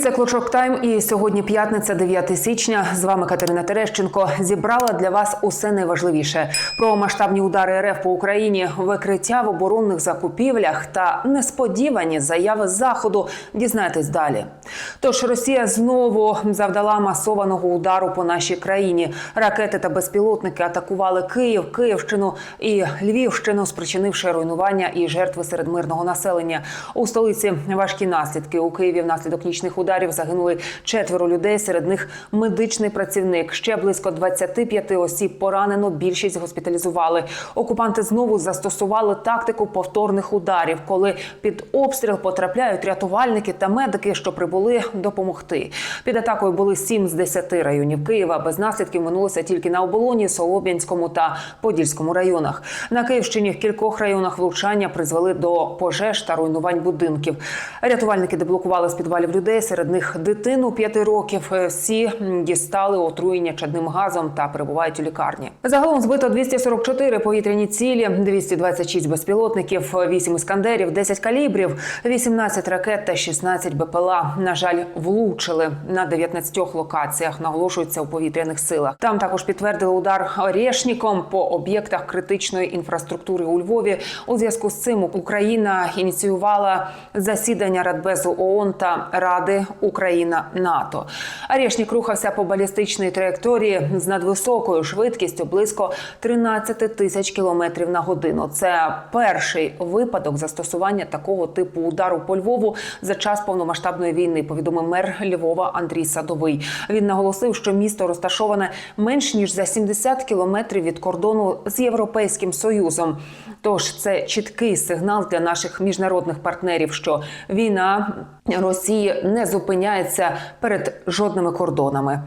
Це Клочок Тайм. І сьогодні п'ятниця, 9 січня. З вами Катерина Терещенко. Зібрала для вас усе найважливіше про масштабні удари РФ по Україні, викриття в оборонних закупівлях та несподівані заяви заходу. Дізнайтесь далі. Тож Росія знову завдала масованого удару по нашій країні. Ракети та безпілотники атакували Київ, Київщину і Львівщину, спричинивши руйнування і жертви серед мирного населення. У столиці важкі наслідки у Києві внаслідок нічних загинули четверо людей. Серед них медичний працівник. Ще близько 25 осіб поранено. Більшість госпіталізували. Окупанти знову застосували тактику повторних ударів, коли під обстріл потрапляють рятувальники та медики, що прибули допомогти. Під атакою були 7 з 10 районів Києва. Без наслідків минулося тільки на оболоні, Солоб'янському та Подільському районах. На Київщині в кількох районах влучання призвели до пожеж та руйнувань будинків. Рятувальники деблокували з підвалів людей. Серед них дитину 5 років. Всі дістали отруєння чадним газом та перебувають у лікарні. Загалом збито 244 повітряні цілі, 226 безпілотників, 8 іскандерів, 10 калібрів, 18 ракет та 16 БПЛА. На жаль, влучили на 19 локаціях. Наголошується у повітряних силах. Там також підтвердили удар Орешніком по об'єктах критичної інфраструктури у Львові. У зв'язку з цим Україна ініціювала засідання Радбезу ООН та Ради Україна НАТО. Орешнік рухався по балістичній траєкторії з надвисокою швидкістю близько 13 тисяч кілометрів на годину. Це перший випадок застосування такого типу удару по Львову за час повномасштабної війни. Повідомив мер Львова Андрій Садовий. Він наголосив, що місто розташоване менш ніж за 70 кілометрів від кордону з Європейським Союзом. Тож це чіткий сигнал для наших міжнародних партнерів, що війна Росії не зупиняється перед жодними кордонами.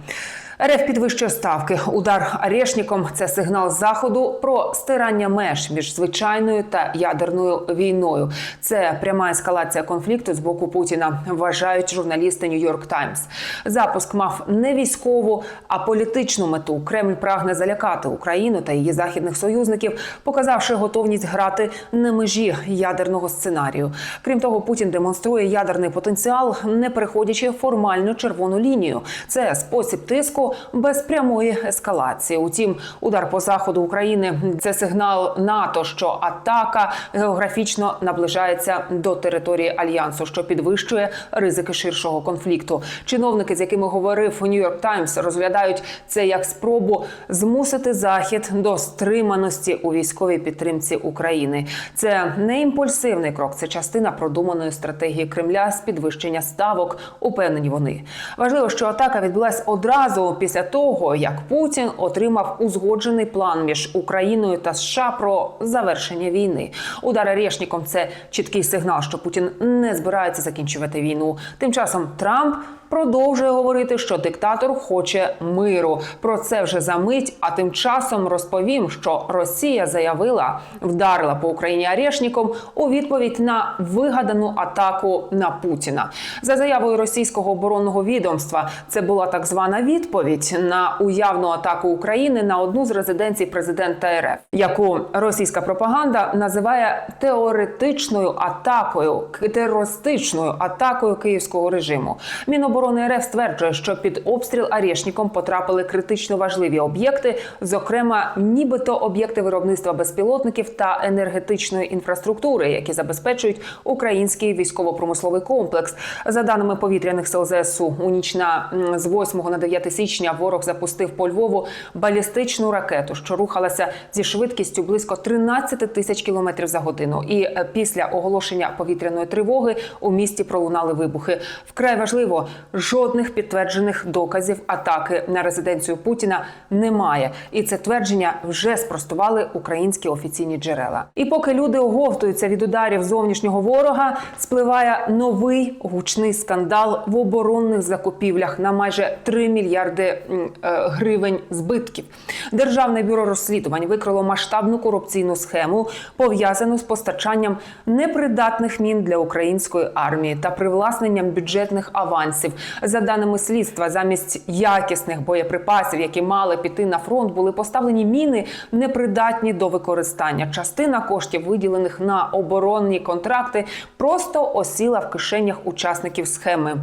РФ підвищує ставки. Удар Арешніком – це сигнал заходу про стирання меж між звичайною та ядерною війною. Це пряма ескалація конфлікту з боку Путіна. Вважають журналісти Нью-Йорк Таймс. Запуск мав не військову, а політичну мету. Кремль прагне залякати Україну та її західних союзників, показавши готовність грати на межі ядерного сценарію. Крім того, Путін демонструє ядерний потенціал, не переходячи формальну червону лінію. Це спосіб тиску без прямої ескалації. Утім, удар по заходу України це сигнал НАТО, що атака географічно наближається до території альянсу, що підвищує ризики ширшого конфлікту. Чиновники, з якими говорив Нью-Йорк Таймс, розглядають це як спробу змусити захід до стриманості у військовій підтримці України. Це не імпульсивний крок, це частина продуманої стратегії Кремля з підвищення ставок. Упевнені вони. Важливо, що атака відбулась одразу після того, як Путін отримав узгоджений план між Україною та США про завершення війни. Удар Решніком – це чіткий сигнал, що Путін не збирається закінчувати війну. Тим часом Трамп. Продовжує говорити, що диктатор хоче миру. Про це вже за мить. А тим часом розповім, що Росія заявила, вдарила по Україні Арешніком у відповідь на вигадану атаку на Путіна. За заявою російського оборонного відомства, це була так звана відповідь на уявну атаку України на одну з резиденцій президента РФ, яку російська пропаганда називає теоретичною атакою, терористичною атакою київського режиму. Міноборони РФ стверджує, що під обстріл Арешніком потрапили критично важливі об'єкти, зокрема, нібито об'єкти виробництва безпілотників та енергетичної інфраструктури, які забезпечують український військово-промисловий комплекс. За даними повітряних сил ЗСУ, у ніч на з 8 на 9 січня ворог запустив по Львову балістичну ракету, що рухалася зі швидкістю близько 13 тисяч кілометрів за годину. І е, після оголошення повітряної тривоги у місті пролунали вибухи. Вкрай важливо, жодних підтверджених доказів атаки на резиденцію Путіна немає. І це твердження вже спростували українські офіційні джерела. І поки люди оговтуються від ударів зовнішнього ворога, спливає новий гучний скандал в оборонних закупівлях на майже 3 мільярди е, гривень збитків. Державне бюро розслідувань викрило масштабну корупційну схему, пов'язану з постачанням непридатних мін для української армії та привласненням бюджетних авансів. За даними слідства, замість якісних боєприпасів, які мали піти на фронт, були поставлені міни непридатні до використання. Частина коштів, виділених на оборонні контракти, просто осіла в кишенях учасників схеми.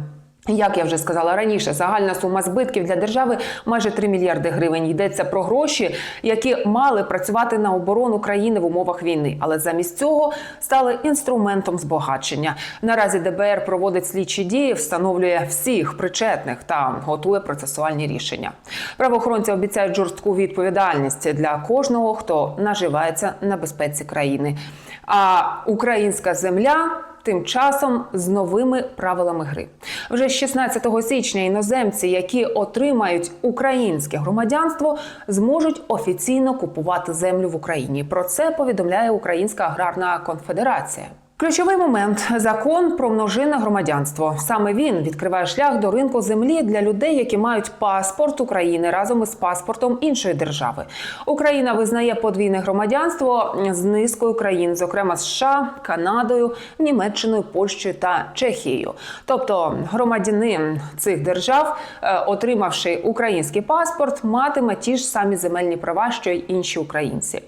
Як я вже сказала раніше, загальна сума збитків для держави майже 3 мільярди гривень. Йдеться про гроші, які мали працювати на оборону країни в умовах війни, але замість цього стали інструментом збагачення. Наразі ДБР проводить слідчі дії, встановлює всіх причетних та готує процесуальні рішення. Правоохоронці обіцяють жорстку відповідальність для кожного, хто наживається на безпеці країни. А українська земля. Тим часом з новими правилами гри вже з 16 січня іноземці, які отримають українське громадянство, зможуть офіційно купувати землю в Україні. Про це повідомляє Українська аграрна конфедерація. Ключовий момент закон про множинне громадянство. Саме він відкриває шлях до ринку землі для людей, які мають паспорт України разом із паспортом іншої держави. Україна визнає подвійне громадянство з низкою країн, зокрема США, Канадою, Німеччиною, Польщею та Чехією. Тобто громадянин цих держав, е, отримавши український паспорт, матиме ті ж самі земельні права, що й інші українці.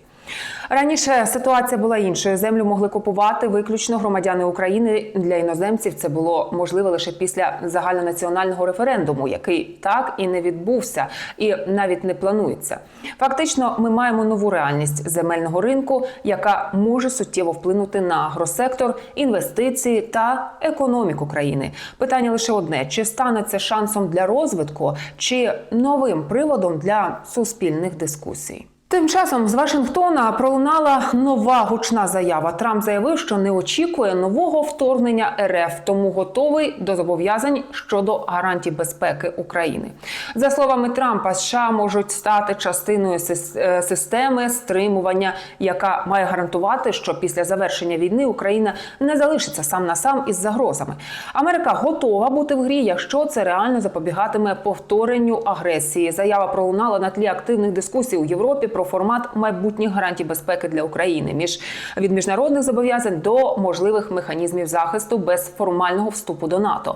Раніше ситуація була іншою. Землю могли купувати виключно громадяни України. Для іноземців це було можливо лише після загальнонаціонального референдуму, який так і не відбувся, і навіть не планується. Фактично, ми маємо нову реальність земельного ринку, яка може суттєво вплинути на агросектор, інвестиції та економіку країни. Питання лише одне: чи стане це шансом для розвитку, чи новим приводом для суспільних дискусій. Тим часом з Вашингтона пролунала нова гучна заява. Трамп заявив, що не очікує нового вторгнення РФ, тому готовий до зобов'язань щодо гарантій безпеки України. За словами Трампа, США можуть стати частиною е, системи стримування, яка має гарантувати, що після завершення війни Україна не залишиться сам на сам із загрозами. Америка готова бути в грі, якщо це реально запобігатиме повторенню агресії. Заява пролунала на тлі активних дискусій у Європі про формат майбутніх гарантій безпеки для України між від міжнародних зобов'язань до можливих механізмів захисту без формального вступу до НАТО.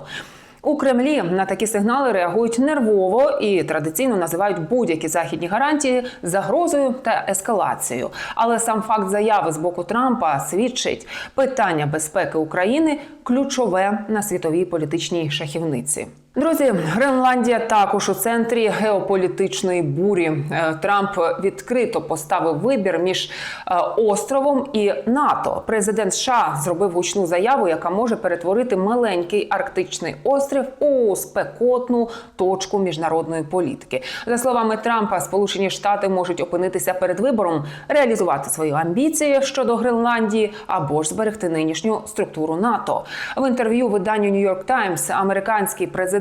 У Кремлі на такі сигнали реагують нервово і традиційно називають будь-які західні гарантії загрозою та ескалацією. Але сам факт заяви з боку Трампа свідчить, питання безпеки України ключове на світовій політичній шахівниці. Друзі, Гренландія також у центрі геополітичної бурі. Е, Трамп відкрито поставив вибір між е, островом і НАТО. Президент США зробив гучну заяву, яка може перетворити маленький арктичний острів у спекотну точку міжнародної політики. За словами Трампа, Сполучені Штати можуть опинитися перед вибором реалізувати свої амбіції щодо Гренландії або ж зберегти нинішню структуру НАТО. В інтерв'ю виданню New York Times американський президент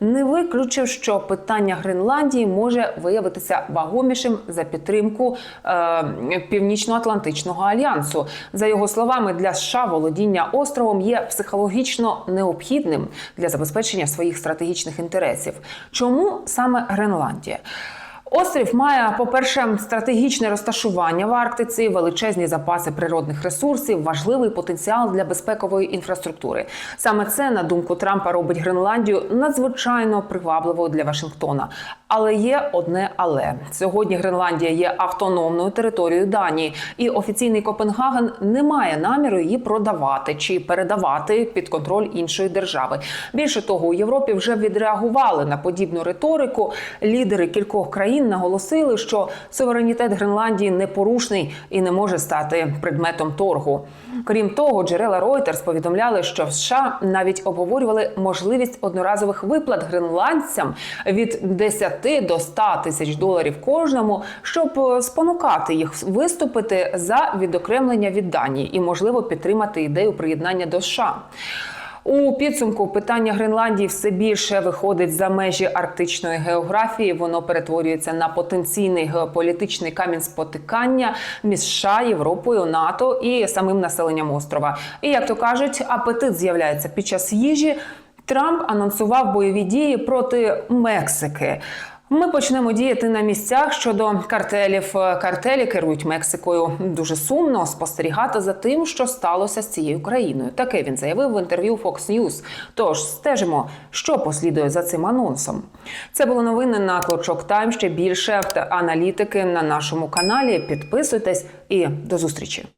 не виключив, що питання Гренландії може виявитися вагомішим за підтримку е, Північно-Атлантичного альянсу. За його словами, для США володіння островом є психологічно необхідним для забезпечення своїх стратегічних інтересів. Чому саме Гренландія? Острів має, по-перше, стратегічне розташування в Арктиці, величезні запаси природних ресурсів, важливий потенціал для безпекової інфраструктури. Саме це, на думку Трампа, робить Гренландію надзвичайно привабливою для Вашингтона. Але є одне але сьогодні Гренландія є автономною територією Данії, і офіційний Копенгаген не має наміру її продавати чи передавати під контроль іншої держави. Більше того, у Європі вже відреагували на подібну риторику. Лідери кількох країн наголосили, що суверенітет Гренландії непорушний і не може стати предметом торгу. Крім того, джерела Reuters повідомляли, що в США навіть обговорювали можливість одноразових виплат гренландцям від 10 до 100 тисяч доларів кожному, щоб спонукати їх виступити за відокремлення від Данії і, можливо, підтримати ідею приєднання до США. У підсумку питання Гренландії все більше виходить за межі арктичної географії. Воно перетворюється на потенційний геополітичний камінь спотикання між США, Європою, НАТО і самим населенням острова. І як то кажуть, апетит з'являється під час їжі. Трамп анонсував бойові дії проти Мексики. Ми почнемо діяти на місцях щодо картелів. Картелі керують Мексикою. Дуже сумно спостерігати за тим, що сталося з цією країною. Таке він заявив в інтерв'ю Fox News. Тож стежимо, що послідує за цим анонсом. Це було новини на Клочок Тайм. Ще більше аналітики на нашому каналі. Підписуйтесь і до зустрічі.